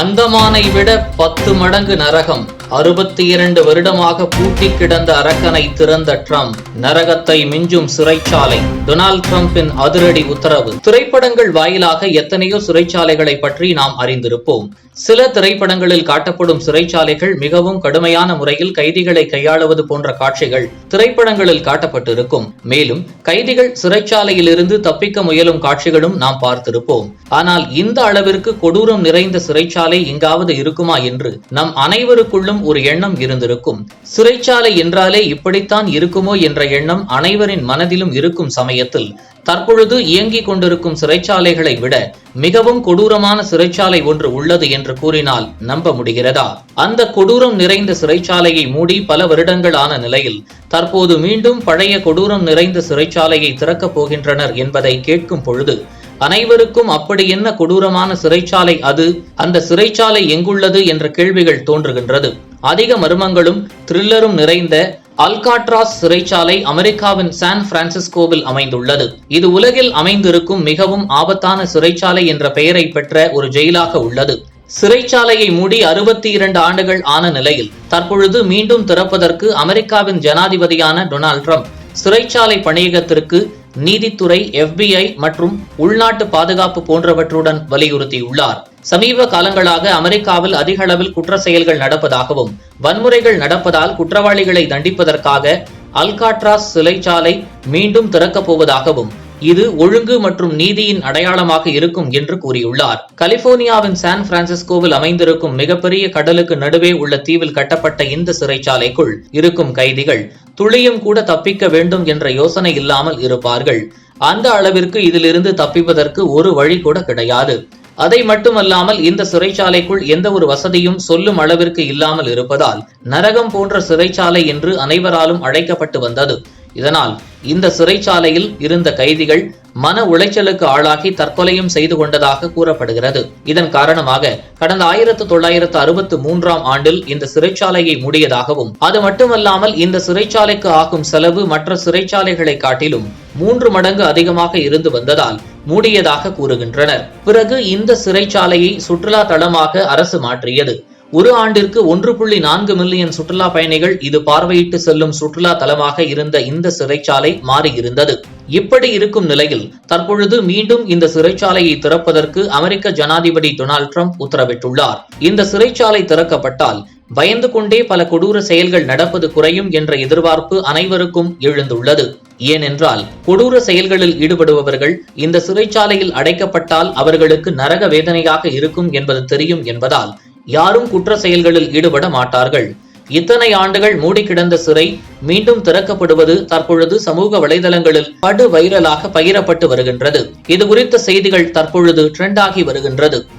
அந்தமானை விட பத்து மடங்கு நரகம். அறுபத்தி இரண்டு வருடமாக பூட்டி கிடந்த அரக்கனை திறந்த ட்ரம்ப். நரகத்தை மிஞ்சும் சிறைச்சாலை. டொனால்ட் ட்ரம்பின் அதிரடி உத்தரவு. திரைப்படங்கள் வாயிலாக எத்தனையோ சிறைச்சாலைகளை பற்றி நாம் அறிந்திருப்போம். சில திரைப்படங்களில் காட்டப்படும் சிறைச்சாலைகள் மிகவும் கடுமையான முறையில் கைதிகளை கையாளுவது போன்ற காட்சிகள் திரைப்படங்களில் காட்டப்பட்டிருக்கும். மேலும் கைதிகள் சிறைச்சாலையில் இருந்து தப்பிக்க முயலும் காட்சிகளும் நாம் பார்த்திருப்போம். ஆனால் இந்த அளவிற்கு கொடூரம் நிறைந்த சிறைச்சாலை எங்காவது இருக்குமா என்று நம் அனைவருக்குள்ளும் ஒரு எண்ணம் இருந்திருக்கும். சிறைச்சாலை என்றாலே இப்படித்தான் இருக்குமோ என்ற எண்ணம் அனைவரின் மனதிலும் இருக்கும் சமயத்தில். தற்பொழுது இயங்கிக் கொண்டிருக்கும் சிறைச்சாலைகளை விட மிகவும் கொடூரமான சிறைச்சாலை ஒன்று உள்ளது என்று கூறினால் நம்ப முடிகிறதா? அந்த கொடூரம் நிறைந்த சிறைச்சாலையை மூடி பல வருடங்களான நிலையில் தற்போது மீண்டும் பழைய கொடூரம் நிறைந்த சிறைச்சாலையை திறக்கப் போகின்றனர் என்பதை கேட்கும் பொழுது அனைவருக்கும் அப்படி என்ன கொடூரமான சிறைச்சாலை அது? அந்த சிறைச்சாலை எங்குள்ளது? என்ற கேள்விகள் தோன்றுகின்றது. அதிக மர்மங்களும் த்ரில்லரும் நிறைந்த அல்காட்ராஸ் சிறைச்சாலை அமெரிக்காவின் சான் பிரான்சிஸ்கோவில் அமைந்துள்ளது. இது உலகில் அமைந்திருக்கும் மிகவும் ஆபத்தான சிறைச்சாலை என்ற பெயரை பெற்ற ஒரு ஜெயிலாக உள்ளது. சிறைச்சாலையை மூடி அறுபத்தி இரண்டு ஆண்டுகள் ஆன நிலையில் தற்பொழுது மீண்டும் திறப்பதற்கு அமெரிக்காவின் ஜனாதிபதியான டொனால்ட் ட்ரம்ப் சிறைச்சாலை பணியகத்திற்கு நீதித்துறை எஃபிஐ மற்றும் உள்நாட்டு பாதுகாப்பு போன்றவற்றுடன் வலியுறுத்தியுள்ளார். சமீப காலங்களாக அமெரிக்காவில் அதிக அளவில் குற்ற செயல்கள் நடப்பதாகவும் வன்முறைகள் நடப்பதால் குற்றவாளிகளை தண்டிப்பதற்காக அல்காட்ராஸ் சிறைச்சாலை மீண்டும் திறக்கப் போவதாகவும் இது ஒழுங்கு மற்றும் நீதியின் அடையாளமாக இருக்கும் என்று கூறியுள்ளார். கலிபோர்னியாவின் சான் பிரான்சிஸ்கோவில் அமைந்திருக்கும் மிகப்பெரிய கடலுக்கு நடுவே உள்ள தீவில் கட்டப்பட்ட இந்த சிறைச்சாலைக்குள் இருக்கும் கைதிகள் துளியும் கூட தப்பிக்க வேண்டும் என்ற யோசனை இல்லாமல் இருப்பார்கள். அந்த அளவிற்கு இதிலிருந்து தப்பிப்பதற்கு ஒரு வழி கூட கிடையாது. அதை மட்டுமல்லாமல் இந்த சிறைச்சாலைக்குள் எந்த ஒரு வசதியும் சொல்லும் அளவிற்கு இல்லாமல் இருப்பதால் நரகம் போன்ற சிறைச்சாலை என்று அனைவராலும் அழைக்கப்பட்டு வந்தது. இதனால் இந்த சிறைச்சாலையில் இருந்த கைதிகள் மன உளைச்சலுக்கு ஆளாகி தற்கொலையும் செய்து கொண்டதாக கூறப்படுகிறது. இதன் காரணமாக கடந்த ஆயிரத்து தொள்ளாயிரத்து அறுபத்து மூன்றாம் ஆண்டில் இந்த சிறைச்சாலையை மூடியதாகவும் அது மட்டுமல்லாமல் இந்த சிறைச்சாலைக்கு ஆகும் செலவு மற்ற சிறைச்சாலைகளை காட்டிலும் மூன்று மடங்கு அதிகமாக இருந்து வந்ததால் மூடியதாக கூறுகின்றனர். பிறகு இந்த சிறைச்சாலையை சுற்றுலா தளமாக அரசு மாற்றியது. ஒரு ஆண்டிற்கு ஒன்று புள்ளி நான்கு மில்லியன் சுற்றுலா பயணிகள் இது பார்வையிட்டு செல்லும் சுற்றுலா தலமாக இருந்த இந்த சிறைச்சாலை மாறியிருந்தது. இப்படி இருக்கும் நிலையில் தற்பொழுது மீண்டும் இந்த சிறைச்சாலையை திறப்பதற்கு அமெரிக்க ஜனாதிபதி டொனால்ட் ட்ரம்ப் உத்தரவிட்டுள்ளார். இந்த சிறைச்சாலை திறக்கப்பட்டால் பயந்து கொண்டே பல கொடூர செயல்கள் நடப்பது குறையும் என்ற எதிர்பார்ப்பு அனைவருக்கும் எழுந்துள்ளது. ஏனென்றால் கொடூர செயல்களில் ஈடுபடுபவர்கள் இந்த சிறைச்சாலையில் அடைக்கப்பட்டால் அவர்களுக்கு நரக வேதனையாக இருக்கும் என்பது தெரியும் என்பதால் யாரும் குற்ற செயல்களில் ஈடுபட மாட்டார்கள். இத்தனை ஆண்டுகள் மூடி கிடந்த சிறை மீண்டும் திறக்கப்படுவது தற்பொழுது சமூக வலைதளங்களில் படு வைரலாக பகிரப்பட்டு வருகின்றது. இது குறித்த செய்திகள் தற்பொழுது ட்ரெண்ட் ஆகி வருகின்றது.